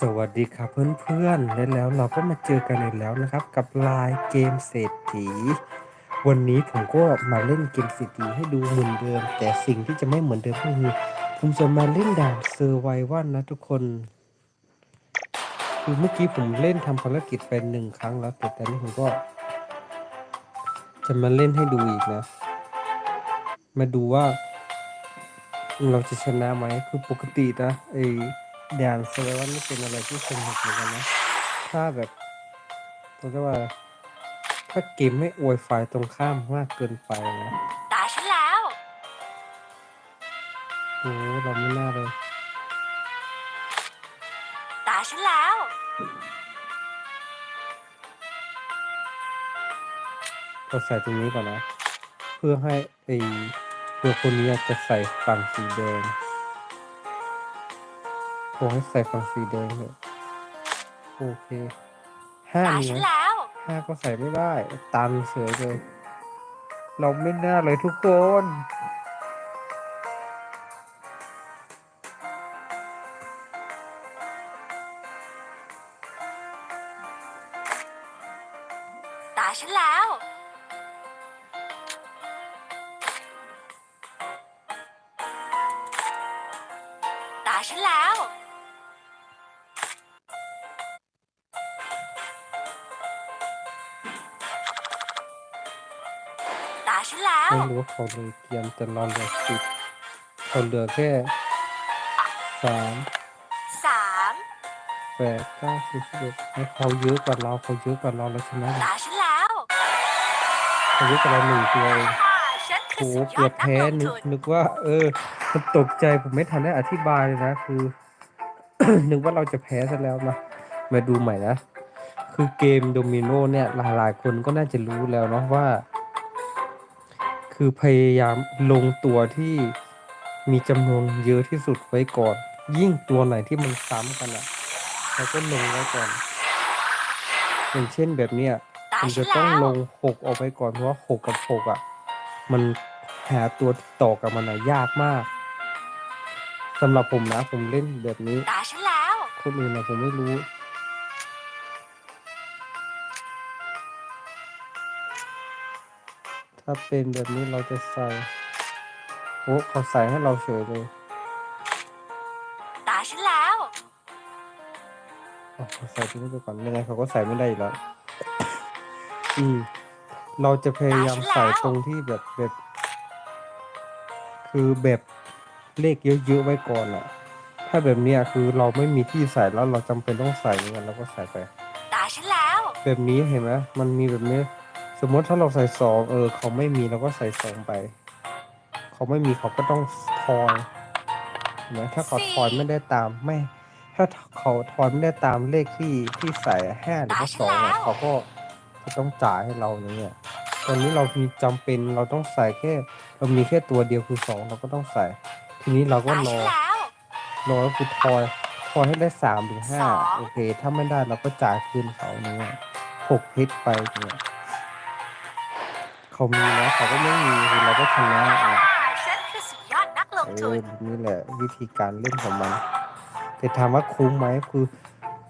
สวัสดีครับเพื่อนๆและแล้วเราก็มาเจอกันอีกแล้วนะครับ กับไลน์เกมเศรษฐี วันนี้ผมก็มาเล่นเกมเศรษฐีให้ดูเหมือนเดิม แต่สิ่งที่จะไม่เหมือนเดิมก็คือผมจะมาเล่นด่านเซอร์ไววันนะทุกคนคือเมื่อกี้ผมเล่นทำภารกิจไปหนึ่งครั้งแล้วแต่ตอนนี้ผมก็ จะมาเล่นให้ดูอีกนะ มาดูว่า เราจะชนะไหมคือปกตินะไอ้ด่านเซอร์วันนี่เป็นอะไรที่สนุกเหมือนกันนะ ถ้าแบบผมจะว่าถ้าเกมไม่อวยฝ่ายตรงข้ามมากเกินไปนะตาฉันแล้วโอ้เราไม่น่าเลยตาฉันแล้ว เราใส่ตรงนี้ก่อนนะ เพื่อให้ไอ้ ตัวคนนี้จะใส่ฝั่งสีแดงขอให้ใส่ฝั่งสีแดงเลยโอเคห้าตามีฉันไหมแล้ว ห้าก็ใส่ไม่ได้ตันเฉยเลย เราไม่น่าเลยทุกคน ฉันแล้ว ไม่รู้ว่าเขาเลยเกียมแต่เราเหลือสิบเขาเหลือแค่สามสามแปดเก้าสิบสิบเอ็ดให้เขาเยอะกว่าเราเขาเยอะกว่าเราแล้วชนะตาฉันแล้วเขาเยอะกว่าเราหนึ่งตัวเองฉันคืโอ้อโหสุดยเกืออดบนักแพ้ลงนึกทุนนึกว่า เออมันตกใจผมไม่ทันได้อธิบายเลยนะคือ นึกว่าเราจะแพ้ซะแล้วนะมาดูใหม่นะ คือเกมโดมิโนเนี่ยหลายๆคนก็น่าจะรู้แล้วเนาะว่า คือพยายามลงตัวที่มีจำนวนเยอะที่สุดไว้ก่อน ยิ่งตัวไหนที่มันซ้ำกันอะ่ะเราก็ลงไว้ก่อน อย่างเช่นแบบเนี้ยตาผมฉัจะนต้องแล้วลงหกออกไปก่อนเพราะว่าหกกับหกอะมันหาตัวที่ต่อกับมันอะยากมากสำหรับผมนะผมเล่นแบบนี้ ตาฉันแล้ว คนอื่นนะผมไม่รู้ ถ้าเป็นแบบนี้เราจะใส่โอ้เขาใส่ให้เราเฉยเลยตาฉันแล้วอะเขาใส่ที่นี่ไปก่อนยังไงเขาก็ใส่ไม่ได้อยู่แล้วอืมเราจะพยายามใส่ตรงที่แบบแบบ คือแบบเลขเยอะๆไว้ก่อนอะถ้าแบบเนี้ยคือเราไม่มีที่ใส่แล้วเราจำเป็นต้องใส่เหมือนกันเราก็ใส่ไปตาฉันแล้ว แบบนี้เห็นไหมมันมีแบบนี้ส มมติถ้าเราใส่สองเออเขาไม่มีเราก็ใส่สองไป เขาไม่มีเขาก็ต้องทอยเห็นไหมถ้าเขาสี่ทอยไม่ได้ตามไม่ ถ้าเขาทอยไม่ได้ตามเลขที่ที่ใส่ห้าหรือว่าสองอะเขาก็จะต้องจ่ายให้เราอย่างเงี้ยตอนนี้เรามีจำเป็นเราต้องใส่แค่ เรามีแค่ตัวเดียวคือสองเราก็ต้องใส่ ทีนี้เราก็ตารฉัอนแล้วรอก็คือทอยทอยให้ได้สามถึงห้าสองโอเค ถ้าไม่ได้เราก็จ่ายคืนเขาเนี่ยหกเพชรไปเนี่ย เขามีนะเขาก็ไม่มีเราก็ชนะอะฉันคือสุดยอดนักลงเอทุอน นี่แหละ วิธีการเล่นของมัน แต่ถามว่าคุ้มไหมคือ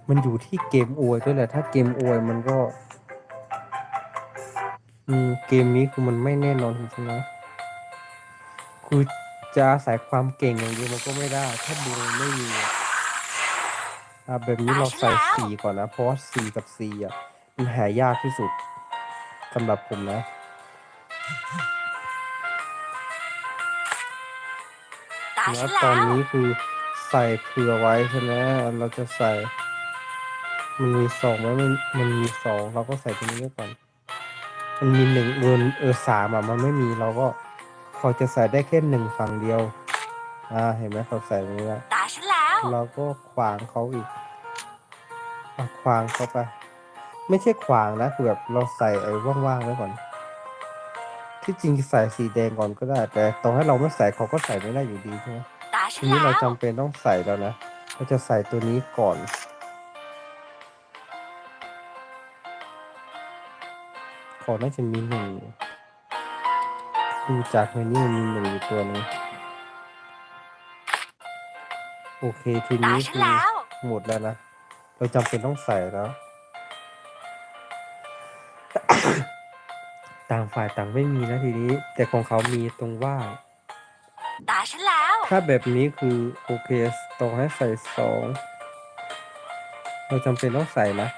มันอยู่ที่เกมอวยด้วยแหละ ถ้าเกมอวยมันก็ อืมเกมนี้คือมันไม่แน่นอนจริงๆนะคือจะอาศัยความเก่งอย่างเดียวมันก็ไม่ได้ ถ้าดวงไม่มีอะอะแบบนี้เราใส่สี่ก่อนนะ เพราะว่าสี่กับสี่อะมันหายากที่สุดสำหรับผมนะ ตาแล้ฉัวนแล้ตอนวนี้คือใส่เผื่อไว้ใช่ไหมเราจะใส่ มันมีสองไหมมันมันมีสองเราก็ใส่ตรงนี้ไว้ก่อน มันมีหนึ่งเออเออสามอะมันไม่มีเราก็เขาจะใส่ได้แค่หนึ่งฝั่งเดียว อ่า เห็นไหมเขาใส่ตรงนี้แล้ว ตาฉันแล้ว เราก็ขวางเขาอีกอะขวางเขาไป ไม่ใช่ขวางนะคือแบบเราใส่ไอ้ว่างๆไว้ก่อน ที่จริงใส่สีแดงก่อนก็ได้ แต่ต่อให้เราไม่ใส่เขาก็ใส่ไม่ได้อยู่ดีใช่ไหมตาฉัทีนนี้แล้เราวจำเป็นต้องใส่แล้วนะเราจะใส่ตัวนี้ก่อน ขอน่าจะมีหนึ่งดูจากในนี้มันมีหนึ่งอยู่ตัวหนึงโอเคทีตานี้ฉันคือ แล้ว หมดแล้วนะ เราจำเป็นต้องใส่แล้ว ต่างฝ่ายต่างไม่มีนะทีนี้ แต่ของเขามีตรงว่า ตาฉันแล้ว ถ้าแบบนี้คือโอเคต้องให้ใส่สองเราจำเป็นต้องใส่นะ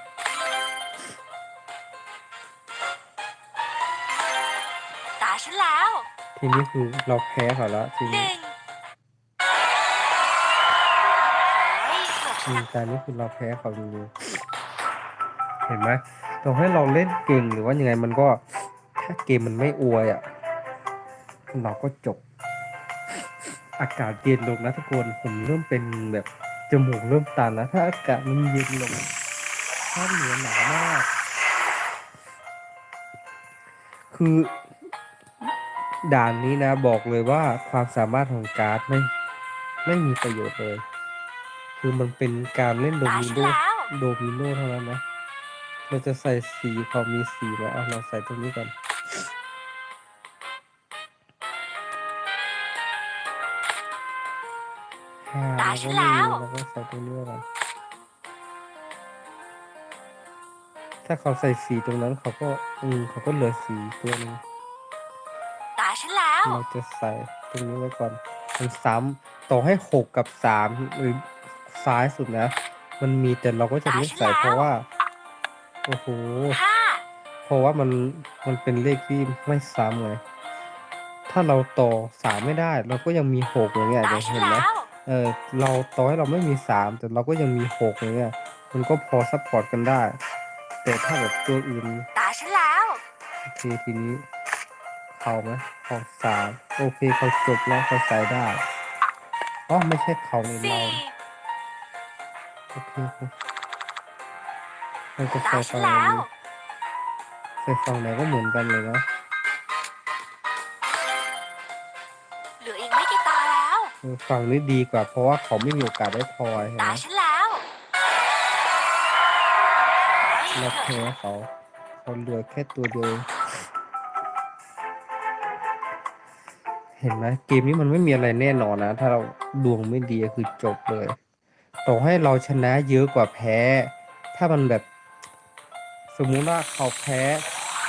ตาฉันแล้วทีนี้คือเราแพ้เขาแล้วทีหนี้นึ่งโอ้ยเกือบชอืมนะการนี้คือเราแพ้เขาจริงๆเห็นไหมต่อให้เราเล่นเก่งหรือว่ายังไงมันก็ ถ้าเกมมันไม่อวยอะ เราก็จบ อากาศเย็นลงนะทุกคน ผมเริ่มเป็นแบบจมูกเริ่มตันแล้ว ถ้าอากาศมันเย็นลงถ้าเหนือหนาวมาก คือด่านนี้นะบอกเลยว่าความสามารถของการ์ดไม่ไม่มีประโยชน์เลย คือมันเป็นการเล่นโดมิโนโดมิโนเท่านั้นนะเราจะใส่สีพอมีสีแล้วเอาเราใส่ตรงนี้ก่อน ตาเราฉัก็นไม่แล้วมีเราก็ใส่ตรงนี้ก่อนถ้าเขาใส่สีตรงนั้นเขาก็อืมเขาก็เหลือสีตัวหนึงตาฉันแล้ว เราจะใส่ตรงนี้ไว้ก่อนมันซ้ำต่อให้หกกับสามหรือซ้ายสุดนะ มันมีแต่เราก็จะไม่ใส่เพราะว่า โอ้โห ห้า เพราะว่ามันมันเป็นเลขที่ไม่ซ้ำไง ถ้าเราต่อสามไม่ได้ เราก็ยังมีหกอย่างเงี้ยตาเดี๋ยวฉันเห็นไหมแล้ว เออเราต่อให้เราไม่มีสามแต่เราก็ยังมีหกอย่างเงี้ยมันก็พอซัพพอร์ตกันได้ แต่ถ้าแบบตัวอื่นตาฉันแล้ว โอเคทีนี้เขาไหมเขาสามโอเคเขาจบแล้วเขาใส่ได้อ๋อไม่ใช่เขาในสี่เราโอเคเราจะตาใส่ฉัฝั่นงไหนแล้วดีใส่ฝั่งไหนก็เหมือนกันเลยนะ ฝั่งนี้ดีกว่า เพราะว่าเขาไม่มีโอกาสได้ทอยเห็นตาไหมฉันแล้วโอ้ยเราแพ้เขาเขาเหลือแค่ตัวเดียวเห็นไหมเกมนี้มันไม่มีอะไรแน่นอนนะ ถ้าเราดวงไม่ดีก็คือจบเลยต่อให้เราชนะเยอะกว่าแพ้ ถ้ามันแบบ สมมุติว่าเขาแพ้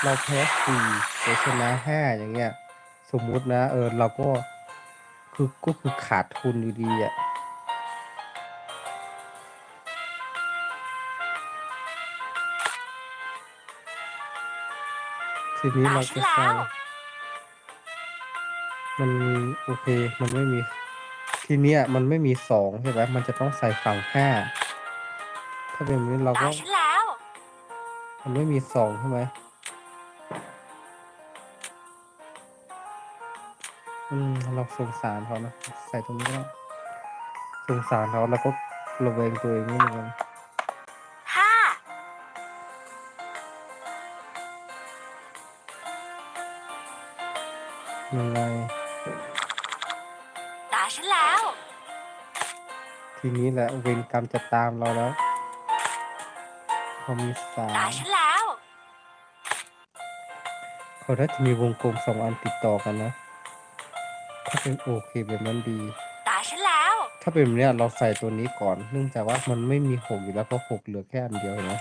เราแพ้สี่แต่ชนะห้าอย่างเงี้ย สมมุตินะ เออเราก็ คือก็คือขาดทุนอยู่ดีอะทีนี้ตาเราฉัจะนแล้ใส่วมันมีโอเค มันไม่มี ทีเนี้ยมันไม่มีสองใช่ไหมมันจะต้องใส่ฝั่งห้า ถ้าเป็นแบบนี้เราตาก็ฉันแล้วมันไม่มีสองใช่ไหม อืมเราสงสารเขานะใส่ตรงนี้ก็ได้สงสารเขาแล้วก็ระแวงตัวเองนิดนึงห้ายังไงตาฉันแล้ว ทีนี้แหละเวรกรรมจะตามเราแล้วเขามีสาตามฉันแล้ว เขาน่าจะมีวงกลมสองอันติดต่อกันนะ ถ้าเป็นโอเคแบบนั้นดี ตาฉันแล้ว ถ้าเป็นแบบเนี้ยเราใส่ตัวนี้ก่อน เนื่องจากว่ามันไม่มีหกอยู่แล้วเพราะหกเหลือแค่อันเดียวเห็นะ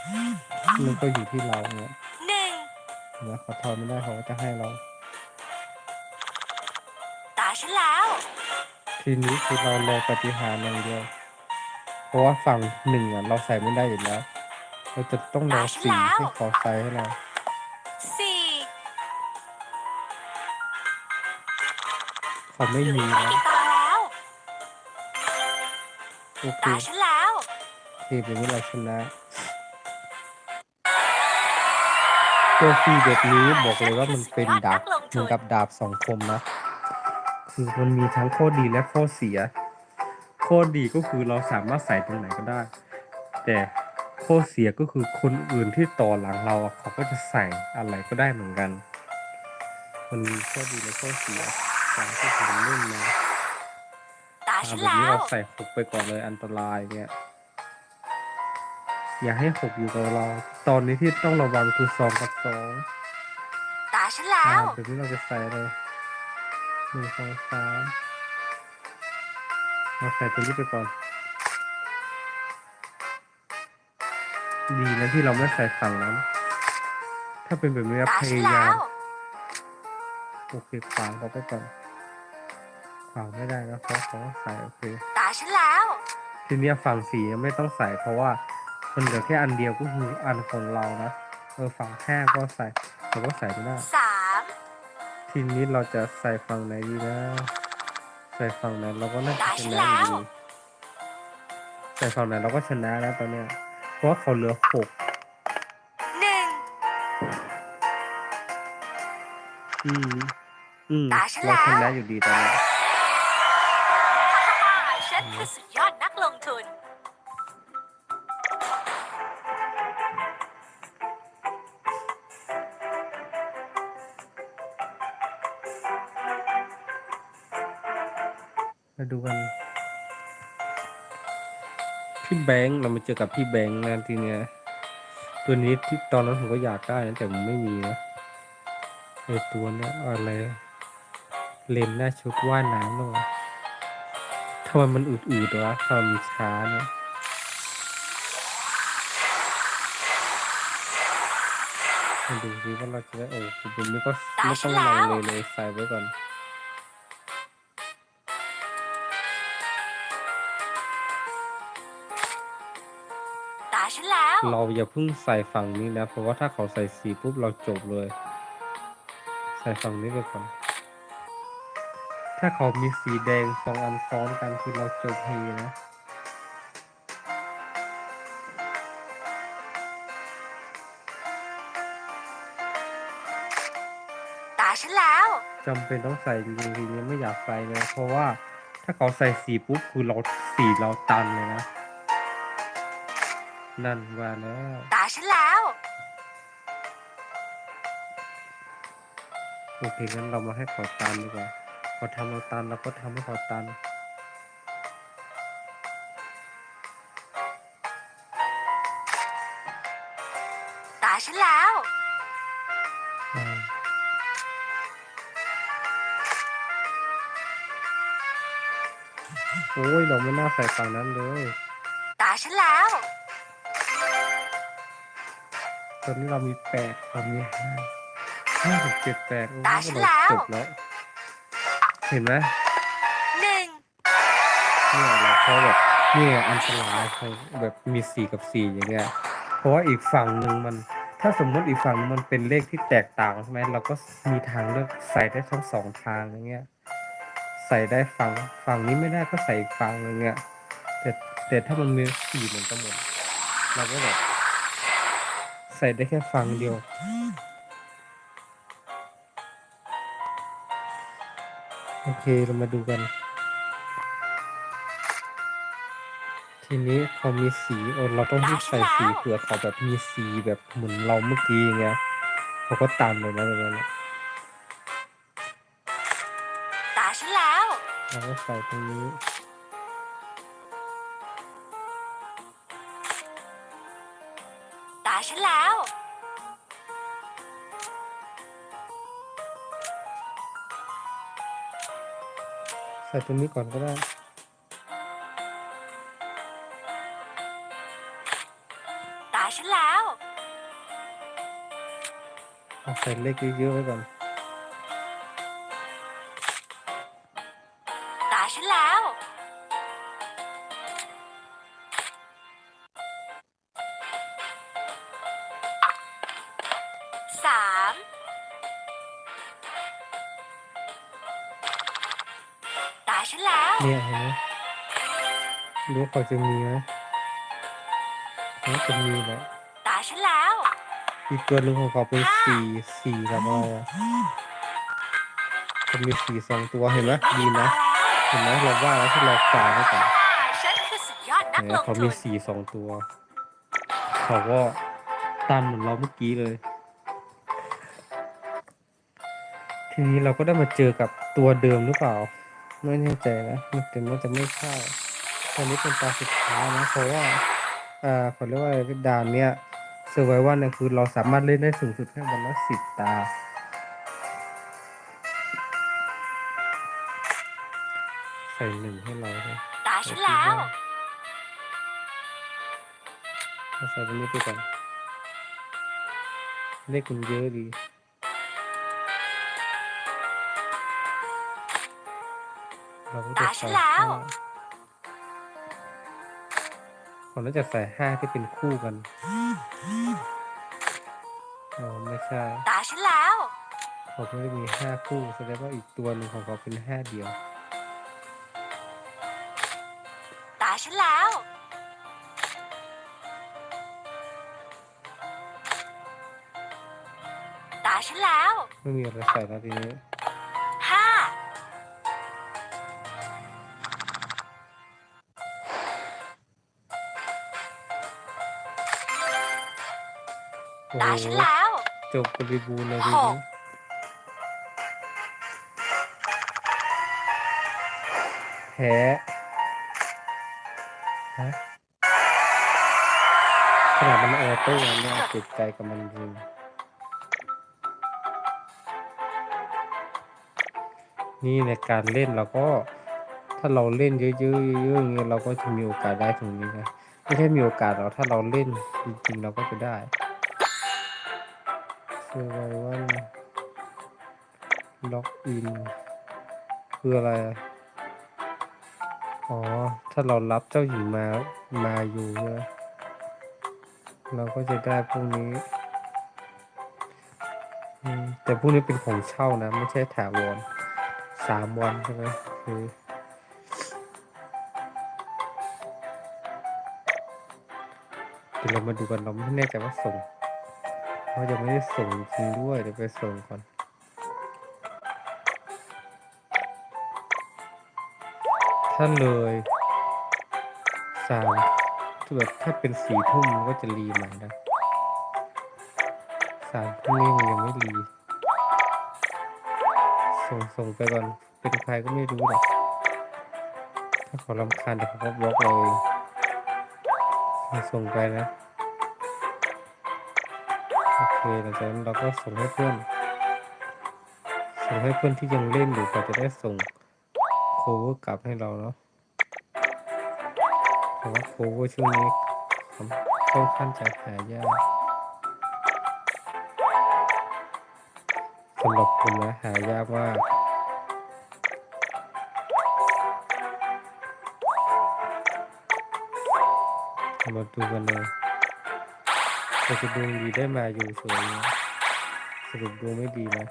มันก็อยู่ที่เราเนี่ยหนึ่งเห็นะเขาทอนไม่ได้เขาก็จะให้เรา ตาฉันแล้ว ทีนี้คือเรารอปฏิหารย์อย่างเดียว เพราะว่าฝั่งหนึ่งอะเราใส่ไม่ได้อยู่แล้ว เราจะต้องรอสี่ให้ขอใส่ให้เรา เขาไม่เหลือมีอีกไม่นะกี่ตาแล้วโอเคตาฉันแล้วโอเคเป็นว่าเราชนะตัวฟรีแบบนี้บอกเลยว่ามันเป็นดาบเหมือนกับดาบสองคมนะ คือมันมีทั้งข้อดีและข้อเสีย ข้อดีก็คือเราสามารถใส่ตรงไหนก็ได้ แต่ข้อเสียก็คือคนอื่นที่ต่อหลังเราอะเขาก็จะใส่อะไรก็ได้เหมือนกัน มันมีข้อดีและข้อเสีย สามก็สามรุ่นนะตาฉันแบบนี้เราใส่หกไปก่อนเลยอันตรายเนี่ย อย่าให้หกอยู่กับเรา ตอนนี้ที่ต้องระวังคือสองกับสองตาฉันแล้อ่วแบบนี้เราจะใส่เลยหนึ่งสองสามเราใส่ตัวนี้ไปก่อน ดีนะที่เราไม่ใส่ฝั่งนั้น ถ้าเป็นแบบนี้พยายามโอเคฝังเราไปก่อน ขวางไม่ได้นะเพราะเขาใส่โอเคตาฉันแล้ว ทีเนี้ยฝั่งสีไม่ต้องใส่เพราะว่ามันเหลือแค่อันเดียวก็คืออันของเรานะเออฝั่งแค่ก็ใส่เราก็ใส่ไม่ได้สามทีนี้เราจะใส่ฝั่งไหนดีนะ ใส่ฝั่งไหนเราก็น่าจะชนะอยู่ดีใส่ฝั่งไหนเราก็ชนะแล้วตอนเนี้ยเพราะว่าเขาเหลือหกหนึ่งอืมอืมตาฉันเราแล้วชนะอยู่ดีตอนนี้ฉัน ดูกัน พี่แบงค์เรามาเจอกับพี่แบงค์นะทีเนี้ยตัวนี้ที่ตอนนั้นผมก็อยากได้นะแต่ผมไม่มีนะไอตัวเนี้ยอะไรเลนส์หน้าชุดว่ายน้ำเนอะทำไมมันอืดๆวะทำไมมันช้าเนี่ยมาดูซิว่าเราจะได้โอ้คุณบุญนี่ก็ตาไม่ฉัต้อนงแล้ลัวงเลเลยใส่ไว้ก่อน ฉันแล้ว เราอย่าเพิ่งใส่ฝั่งนี้นะ เพราะว่าถ้าเขาใส่สีปุ๊บเราจบเลย ใส่ฝั่งนี้ไปก่อน ถ้าเขามีสีแดงสองอันซ้อนกันคือเราจบเฮนะตาฉันแล้ว จำเป็นต้องใส่จริงๆทีนี้ไม่อยากใส่เลย เพราะว่าถ้าเขาใส่สีปุ๊บคือเราสีเราตันเลยนะ นั่นว่าแล้ว ตาฉันแล้ว โอเคงั้นเรามาให้เขาตันดีกว่าเขาทำเราตันเราก็ทำให้เขาตัน ตาฉันแล้ว อ่าโอ้ยเราไม่น่าใส่ฝั่งนั้นเลย ตอนนี้เรามีแปดเรามีห้าห้าหกเจ็ดแปดโอ้ยตาฉันแล้ว จบแล้ว เห็นไหมหนึ่งเนี่ยเราเพราะแบบเนี่ยอันตรายคือแบบมีสี่กับสี่อย่างเงี้ย เพราะว่าอีกฝั่งหนึ่งมัน ถ้าสมมติอีกฝั่งหนึ่งมันเป็นเลขที่แตกต่างใช่ไหมเราก็มีทางเลือกใส่ได้ทั้งสองทางอย่างเงี้ย ใส่ได้ฝั่งฝั่งนี้ไม่ได้ก็ใส่อีกฝั่งหนึ่งเงี้ยแต่แต่ถ้ามันมีสี่เหมือนกันหมดเราก็แบบ ใส่ได้แค่ฝั่งเดียว โอเคเรามาดูกัน ทีนี้เขามีสีเออเราต้องรีบใส่สีเผื่อเขาแบบมีสีแบบเหมือนเราเมื่อกี้ไงเขาก็ตามเลยนะแบบนั้นนะตาฉันแล้วเราก็ใส่ตรงนี้ตาฉันแล้ว ส่ตรงนี้ก่อนก็ได้ตาฉันแล้ว เอาใส่เลขเยอะๆไว้ก่อน ตาฉันแล้ว เนี่ยเห็นไหมรู้เขาจะมีไหมน่าจะมีแหละตาฉันแล้ว อีกตัวหนึ่งของเขาเป็นสี่สี่กับอะไรอะจะมีสี่สองตัวเห็นไหมดีนะเห็นไหมเราว่าแล้วที่เราขวางไว้ก่อนฉันคือสุดยอดนักเนี่ยลงเขาทุมีนสีสองตัว เขาก็ตันเหมือนเราเมื่อกี้เลย ทีนี้เราก็ได้มาเจอกับตัวเดิมหรือเปล่า ไม่แน่ใจนะแต่น่าจะไม่ใช่ตอนนี้เป็นตาสุดท้ายนะเพราะว่าอ่าเขาเรียกว่าอะไรด่านเนี้ยเซอร์ไววันเนี่ยคือเราสามารถเล่นได้สูงสุดแค่วันละสิบตา ใส่หนึ่งให้เราใช่ตาฉันแล้วเอาใส่ตรงนี้ไปก่อนเลขมันเยอะดี เราก็จะตาฉัใส่นแล้ว ห้าผมน่าจะใส่ห้าที่เป็นคู่กันอ๋อไม่ใช่ตาฉันแล้วเขาไม่ได้มีห้าคู่แสดงว่าอีกตัวหนึ่งของเขาเป็นห้าเดียว ตาฉันแล้ว ตาฉันแล้ว ไม่มีอะไรใส่แล้วทีนี้ ตาโหฉันแล้ว จบบริบูรณ์เลยทีหนี้กแพ้ฮะขนาดมันออโต้เนี่ยเจ็บใจกับมันจริงนี่ในการเล่นเราก็ ถ้าเราเล่นเยอะๆเยอะๆอย่างเงี้ยเราก็จะมีโอกาสได้ตรงนี้นะไม่ใช่มีโอกาสหรอกถ้าเราเล่นจริงๆเราก็จะได้ เซอร์ไววันล็อกอินคืออะไร อ๋อ ถ้าเรารับเจ้าหญิงมา มาอยู่เนี่ยเราก็จะได้พวกนี้ แต่พวกนี้เป็นของเช่านะ ไม่ใช่ถาวรสามวันใช่ไหมคือเดี๋ยวเรามาดูกันเราไม่แน่ใจว่าส่ง เพรายังไม่ได้ส่งจริงด้วยเดี๋ยวไปส่งก่อนถ้าเลยสามถ้าแบบถ้าเป็นสี่ทุ่มก็จะรีใหม่นะสามทุ่มนี่ยังไม่รีส่งส่งไปก่อนเป็นใครก็ไม่รู้หรอกถ้าเขารำคาญเดี๋ยวเขาก็บล็อกเราเองส่งไปนะ โอเคหลังจากนั้นเราก็ส่งให้เพื่อน ส่งให้เพื่อนที่ยังเล่นอยู่ก็จะได้ส่งโคเวอร์กลับให้เราเนาะแต่ว่าโคเวอร์ช่วงนี้ค่อนข้างจะหายากสำหรับผมนะหายากมากมาดูกันเลย แต่จะดดวงดีได้มาอยู่สวยสรุปดวงไม่ดีนะ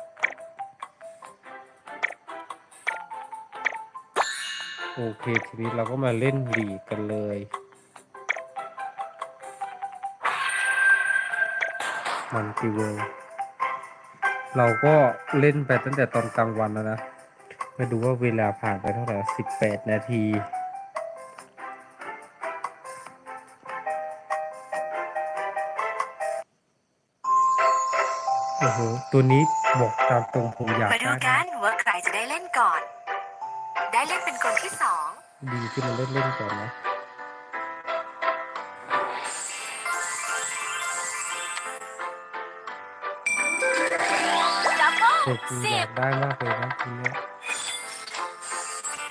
โอเค ทีนี้เราก็มาเล่นหลีกกันเลย มันติเวลเราก็เล่นไปตั้งแต่ตอนกลางวันแล้วนะมาดูว่าเวลาผ่านไปเท่าไหร่สิบแปดนาที อ้โหตัวนี้บอกตามตรงผมอยากมาดูได้กันะนว่าใครจะได้เล่นก่อน ได้เล่นเป็นคนที่สองดีที่มันเล่นเล่นๆก่อนนะดับเบิลแต่จริงสิอยาบกได้มากเลยนะทีเนี้ย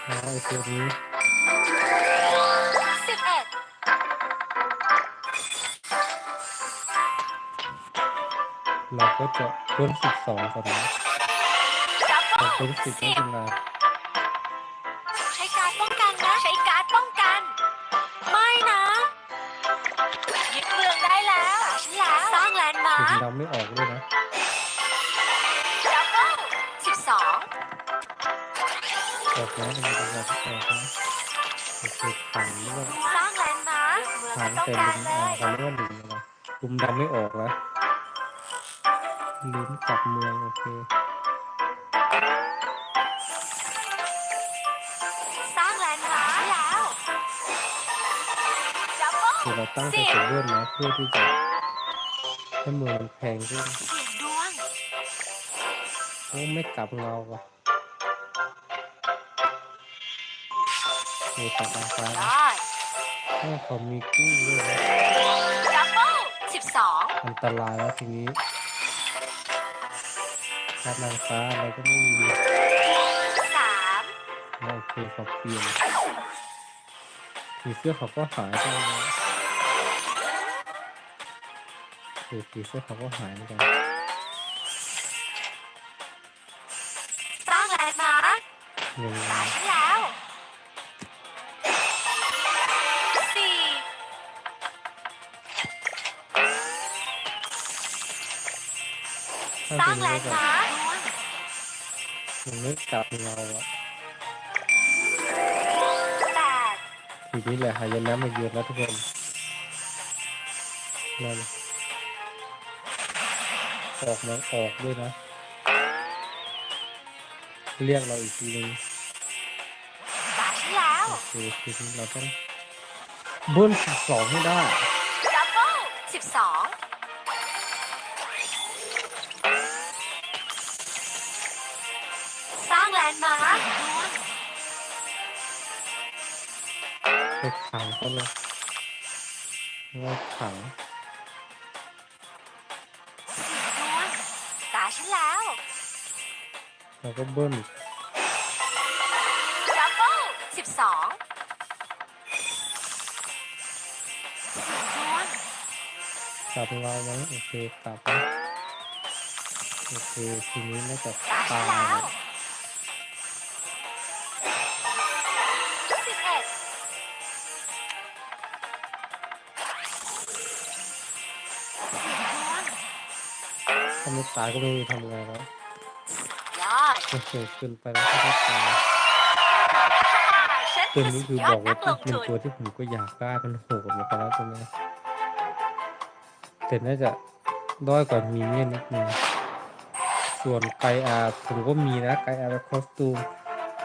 แล้วไอ้ตัวนี้ เราก็จะเพิ่มสิบสองก่อนนะดับเบิเราลเพิ่มสิบสิไม่บเป็นไรใช้การป้องกันนะ ใช้การป้องกัน ไม่นะยึดเมืองได้แล้วตาฉันแล้วสร้างแลนด์มาถึงร์คเราไม่ออกด้วยนะดับเบิลสิบสองออกแล้วมันจะออกออกนะโอเคถังนี่ก็สร้างแลนด์มาร์คเมืองถังต้องแต่การลุมเลอ่ายเขาเรียกว่าลุมอะไรลุมดำไม่ออกแล้ว ลุ้นกลับเมืองโอเคสร้างแลนด์มาร์คแล้วดับเบิลคือเราตั้งใจจะเลื่อนนะเพื่อที่จะให้เมืองมันแพงขึ้นเสี่ยงดวงโอ้ไม่กลับเงาว่ะโอ้ตัดราคาได้ถ้าเขามีกู้ด้วยนะดับเบิลสิบสองอันตรายแล้วทีนี้ คัดนางฟ้าอะไรก็ไม่มีสามโอเคเขาเปลี่ยนผีเสื้อเขาก็หายไปแล้วคือผีเสื้อเขาก็หายเหมือนกันสร้างแลนด์มาร์คหนึ่งตาฉันแล้วสี่ถ้าสร้าเป็งนแลเรื่องนแบบมาร์ค มันไม่กลับเราอะแปดทีนี้แหละหายนะมาเยือนแล้วทุกคนนั่นออกนะออกด้วยนะ เรียกเราอีกทีนึงตาฉันแล้วโอเคทีนี้เราต้องเบิ้ลสิบสองให้ได้ดับเบิลสิบสอง ไปขังเขาเลยว่าขังตาฉันแล้วแล้วก็เบิ้ลดับเบิลสิบสองกลับเราไหมโอเคกลับนะโอเคทีนี้น่าจะตาฉัตานยแล้นะ ไม่ตายก็ไม่รู้จะทำไงแล้วยอดโอเคขึ้นไปแล้วก็ได้ตายฉันตัวคือนี้สุคืดอยอบอกดนัว่ากลงเป็นทุนตัวที่ผมก็อยากได้มันโหดเหมือนกันนะตัวนี้แต่น่าจะด้อยกว่ามีเนียนนิดนึงส่วนไกอาผมก็มีนะไกอาและคอสตูม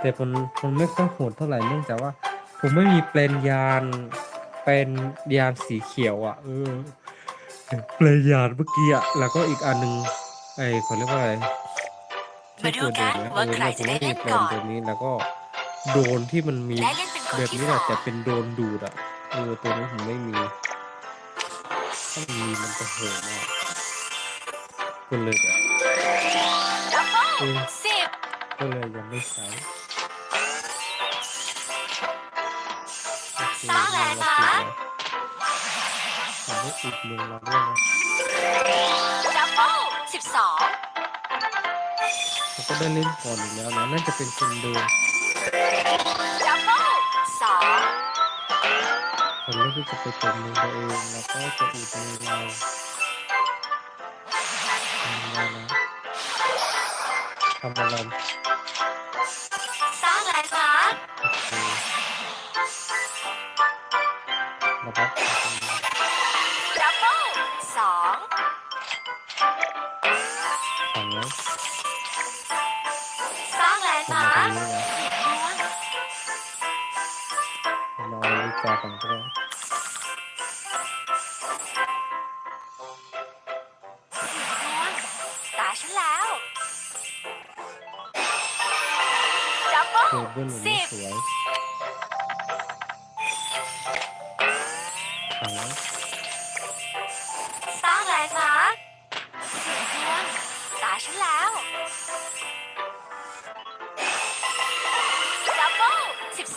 แต่มันมันไม่ค่อยโหดเท่าไหร่เนื่องจากว่า ผมไม่มีเปลนยานเป็นยานสีเขียวอะ เออเปลนยานเมื่อกี้อะแล้วก็อีกอันหนึง ไอ้เขาเรียกว่าอะไรมาดูกันที่ว่าตัวใครเด่นนะเออจะได้เนี่ยผมไม่มีแปลนเล่นก่อนตัวนี้แล้วก็โดรนที่มันมีได้เล่นเป็นคนแบบที่นี้สแหอละงแต่เป็นโดรนดูดอะเออตัวนี้ผมไม่มีถ้ามันมีมันจะโหดมากก็เลยแบบดับเบิลเออสิบก็เลยยังไม่ใช้โอเคสร้างแลนด์มาร์คทำให้อีกหนึ่งเราด้วยนะ 12 ผมก็ได้เล่นก่อนอยู่แล้วนะน่าจะเป็นคนดู double 2 คนเล่นที่จะไปตบมือตัเองแล้วก็จะอุดมือเราทำอะไรนะทำอะไรสร้านด์มอเบับ double ฝั่งนี้สร้างแลนด์ทำมามาตรงร์คนี้นะเราเอาลิกากันก็ได้ตาฉันแล้วดับเบิล เคเบิลมันไม่สวย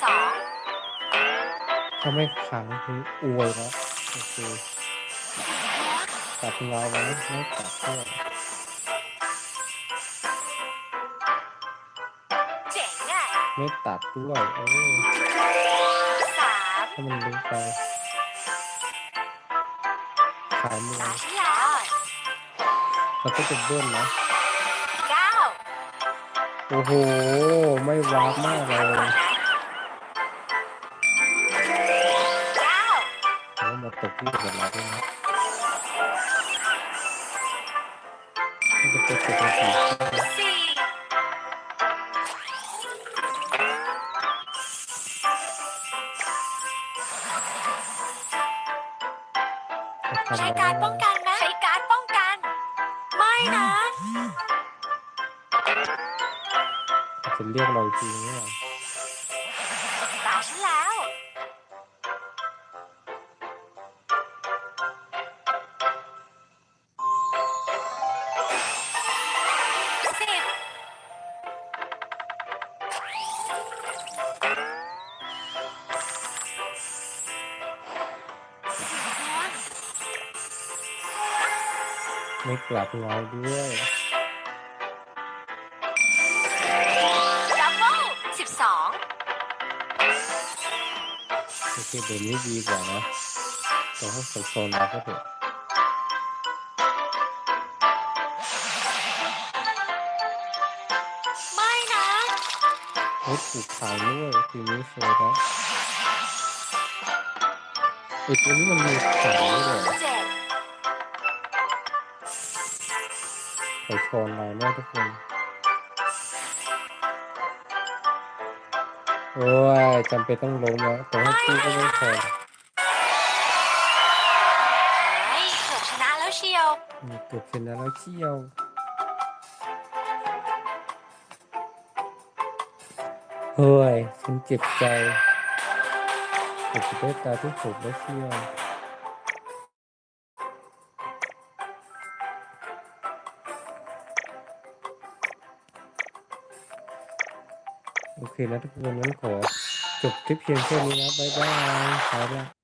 สิบสองถ้าไม่ขังคืออวยนะโอเคตัดเงาไว้ไม่ตัดเพื่อเจ๋งอะไม่ตัดด้วยเออสามถ้ามันลึกไปขายมือตาฉันแล้วแล้วก็จะเบิ้ลนะเก้าโอ้โห ไม่วาร์ปมากเลยเแล้วมาตกที่กับเราด้วยนะก็จะเป็นปกติสี่ทำใช้อะไรการป้องกันไหมใช้การป้องกัน ไม่นะ จะเรียกเราอีกทีนึงว่าต กลับเราด้วย ดับเบิลสิบสองโอเคเดี๋ยวนี้ดีกว่านะแต่ถ้าใส่โซนเราก็เถอะไม่นะ รถถูกขายด้วยทีนี้สวยแล้วไอ้ตัวนี้มันมีขายด้วยเหรอ เจ็ด ใส่โซนเราแน่ทุกคน โอ้ยจำเป็นต้องลงแล้วแต่ว่าพี่ก็ไม่พอเฮ้ยเกือบชนะแล้วเชียวมีเกือบชนะแล้วเชี่ยวเฮ้ยฉันเจ็บใจเกือบจะได้ตาที่ถูกแล้วเชี่ยว คนะทุกคนนั้นขอจบคลิปเพียงแค่นี้นะบ๊ายบายไปละ